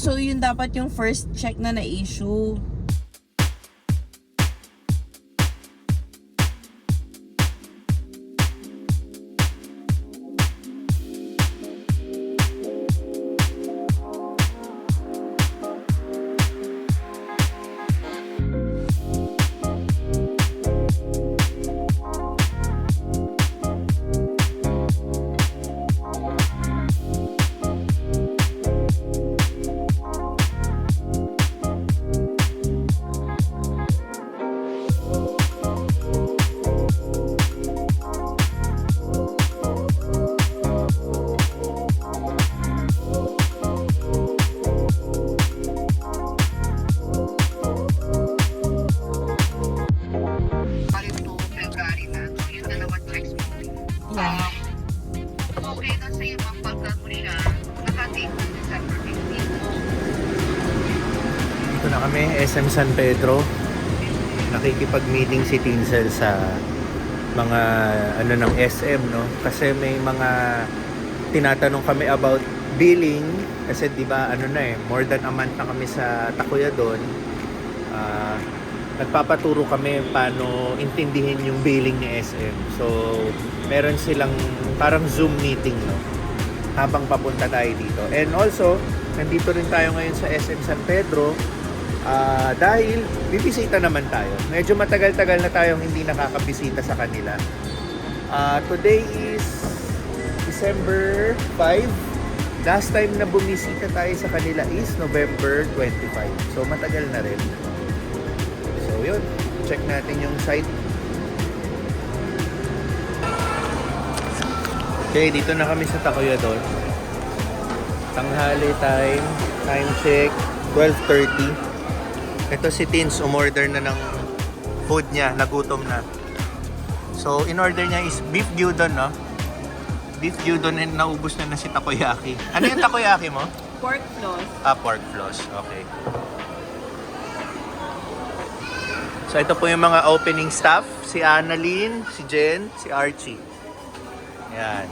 so yun dapat yung first check na na-issue. Yeah. Um, okay na sa'yo ang pagkakulihan. Nakadate na December 15 mo. Dito na kami, SM San Pedro. Nakikipag-meeting si Tinsel sa mga ano ng SM no kasi may mga tinatanong kami about billing kasi 'di ba ano na eh more than a month na kami sa Takuya doon Ah, nagpapaturo kami paano intindihin yung billing ni SM so meron silang parang Zoom meeting no habang papunta tayo dito and also nandito rin tayo ngayon sa SM San Pedro Ah, dahil bibisita naman tayo. Medyo matagal-tagal na tayong hindi nakakabisita sa kanila. Ah, today is December 5. Last time na bumisita tayo sa kanila is November 25. So matagal na rin. So yun, check natin yung site. Okay, dito na kami sa Takoya doon. Tanghali time, time check, 12.30. Ito si Tins, umorder na ng food niya, nagutom na. So, in-order niya is beef gyudon, no? Beef gyudon and naubos na na si takoyaki. Ano yung takoyaki mo? Pork floss. Ah, pork floss. Okay. So, ito po yung mga opening staff. Si Annalyn, si Jen, si Archie. Yan.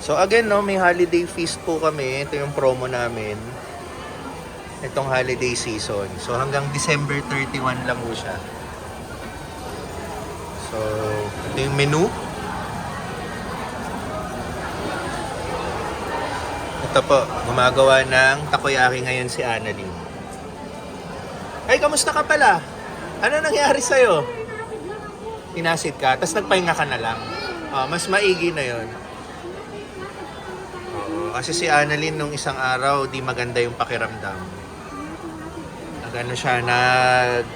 So, again, no, may holiday feast po kami. Ito yung promo namin. Itong holiday season. So, hanggang December 31 lang po siya. So, ito yung menu. Ito po, gumagawa ng takoyaki ngayon si Annalyn. Ay, kamusta ka pala? Ano nangyari sa'yo? Inasid ka, tapos nagpahinga ka na lang. Ah, mas maigi na yon. Oo, kasi si Annalyn nung isang araw, di maganda yung pakiramdam. Nagano siya, nag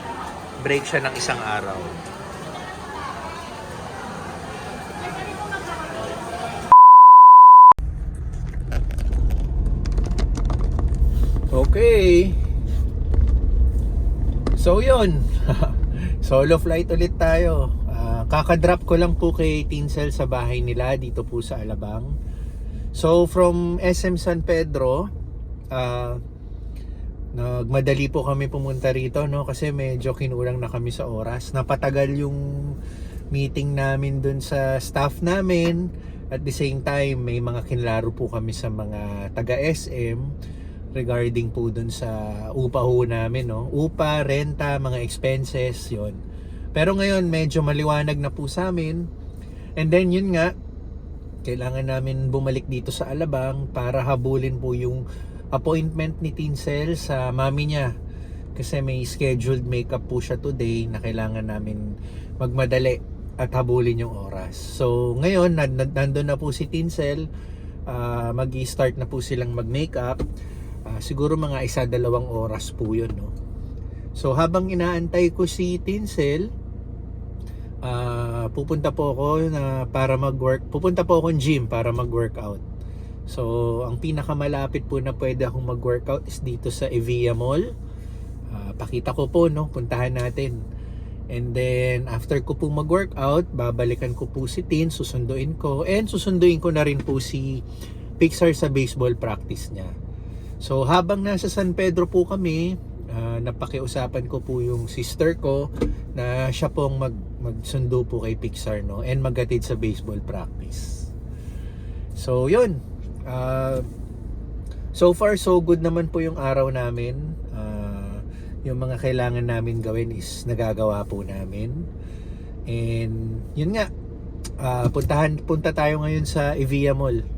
break siya ng isang araw. Okay. So yun. Solo flight ulit tayo. Ah, kakadrop ko lang po kay Tinsel sa bahay nila dito po sa Alabang. So from SM San Pedro, ah nagmadali po kami pumunta rito no kasi medyo kinulang na kami sa oras. Napatagal yung meeting namin dun sa staff namin. At the same time, may mga kinlaro po kami sa mga taga SM regarding po dun sa upa ho namin, no? Upa, renta, mga expenses, yon. Pero ngayon, medyo maliwanag na po sa amin. And then, yun nga, kailangan namin bumalik dito sa Alabang para habulin po yung appointment ni Tinsel sa mami niya. Kasi may scheduled makeup po siya today na kailangan namin magmadali at habulin yung oras. So, ngayon, nan- nan- nandun na po si Tinsel. Ah, mag-start na po silang mag-makeup. Ah, siguro mga isa dalawang oras po yun no? So habang inaantay ko si Tinsel ah, pupunta po ako na para mag-work pupunta po akong gym para mag-workout. So ang pinakamalapit po na pwede akong mag-workout is dito sa Evia Mall. Ah, pakita ko po no? Puntahan natin. And then after ko po mag-workout babalikan ko po si Tin susunduin ko. And susunduin ko na rin po si Pixar sa baseball practice niya So habang nasa San Pedro po kami, ah, napakiusapan ko po yung sister ko na siya pong mag magsundo po kay Pixar no and maghatid sa baseball practice. So yun, ah, So far, so good naman po yung araw namin. Ah, yung mga kailangan namin gawin is nagagawa po namin. And yun nga, ah, puntahan, punta tayo ngayon sa Evia Mall.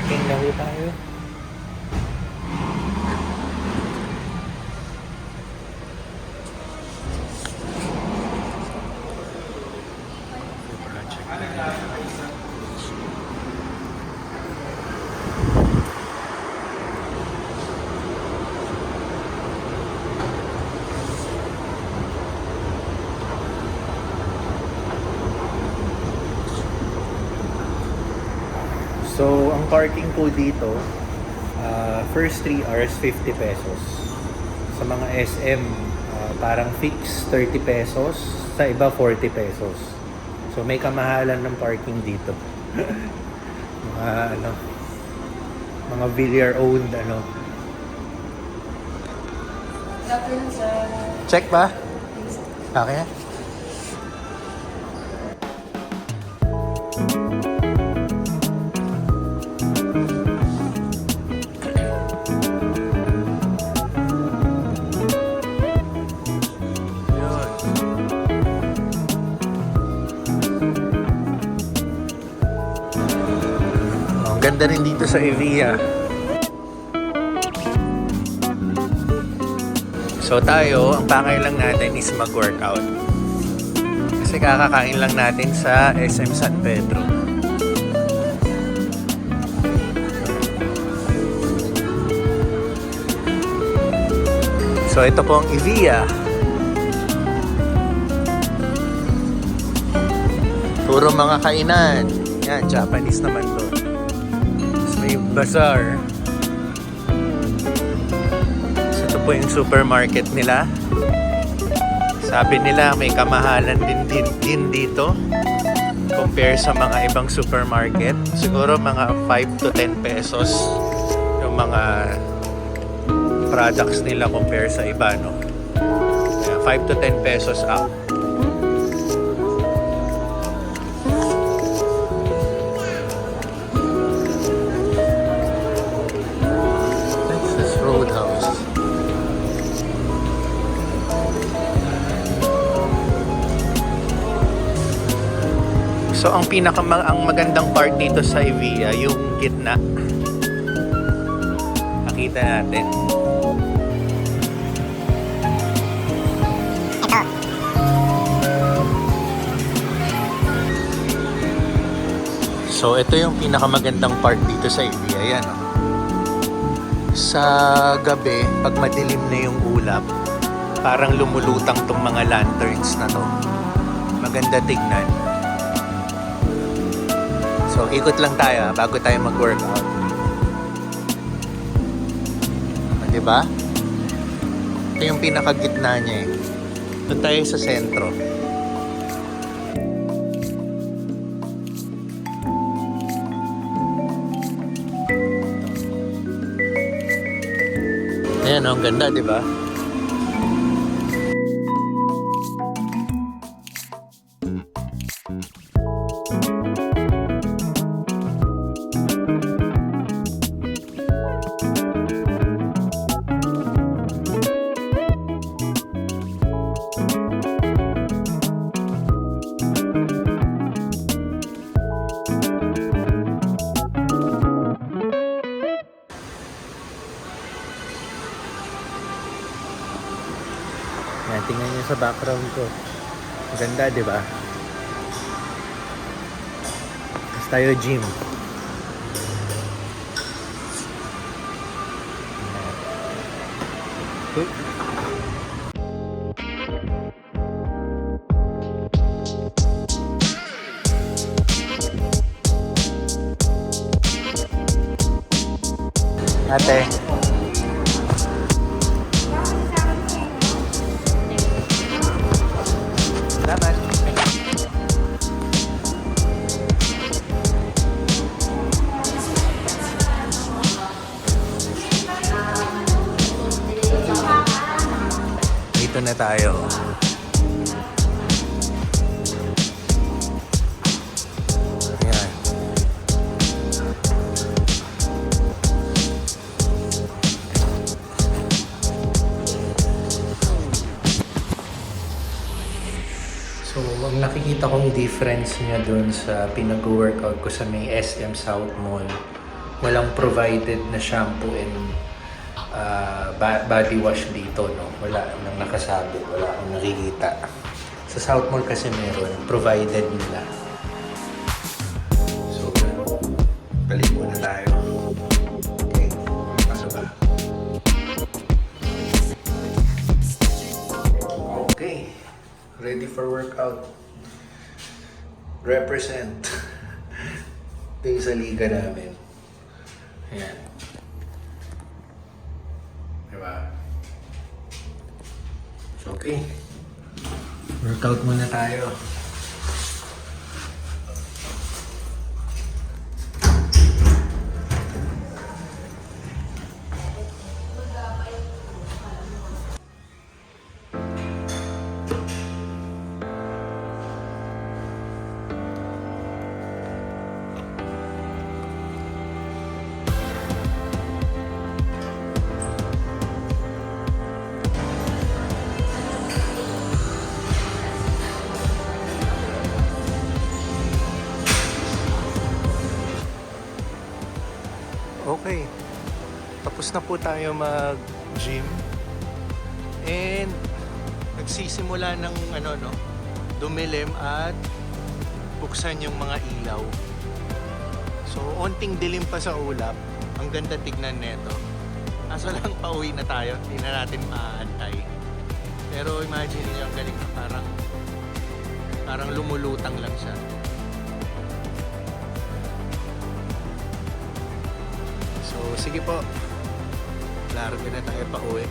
Parking na ho tayo. So, ang parking po dito, ah, first 3 hours, 50 pesos. Sa mga SM, ah, parang fix 30 pesos. Sa iba, 40 pesos. So, may kamahalan ng parking dito. mga, ano, mga Villar owned, ano. Check ba? Okay. Ganda rin dito sa Evia. So tayo, ang pakay lang natin is mag-workout. Kasi kakakain lang natin sa SM San Pedro. So ito po ang Evia. Puro mga kainan. Yan, Japanese naman to. Bazaar. So, ito po yung supermarket nila. Sabi nila may kamahalan din, din, din dito compare sa mga ibang supermarket. Siguro mga 5 to 10 pesos yung mga products nila compare sa iba, no? Kaya 5 to 10 pesos up. So ang pinaka ang magandang part dito sa Evia yung gitna. Nakita natin. So ito yung pinakamagandang part dito sa Evia. Yan, oh. Sa gabi, pag madilim na yung ulap, parang lumulutang tong mga lanterns na to. Maganda tignan. So, ikot lang tayo ah, bago tayo mag-workout. Ah, Di ba? Ito yung pinakagitna niya eh. Doon tayo sa sentro. Ayan, oh, ang ganda, di ba? Tingnan niyo sa background ko. Ganda, di ba? Tapos tayo gym. Uy. Ate. Salamat. Dito na tayo. Ang nakikita kong difference niya dun sa pinag-workout ko sa may SM South Mall, walang provided na shampoo and uh, body wash dito, no? Wala nang nakasabi, wala akong nakikita. Sa South Mall kasi meron, provided nila. So. Balik muna tayo. Okay. Ready for workout. Represent. Ito yung sa liga namin. Ayan. Diba? So, okay. Workout muna tayo. Tapos na po tayo mag-gym. And nagsisimula ng ano no, dumilim at buksan yung mga ilaw. So, onting dilim pa sa ulap. Ang ganda tignan neto. Kaso lang pauwi na tayo, hindi na natin maaantay. Pero imagine niyo ang galing parang parang lumulutang lang siya. So, sige po. Largo na tayo pa uwi.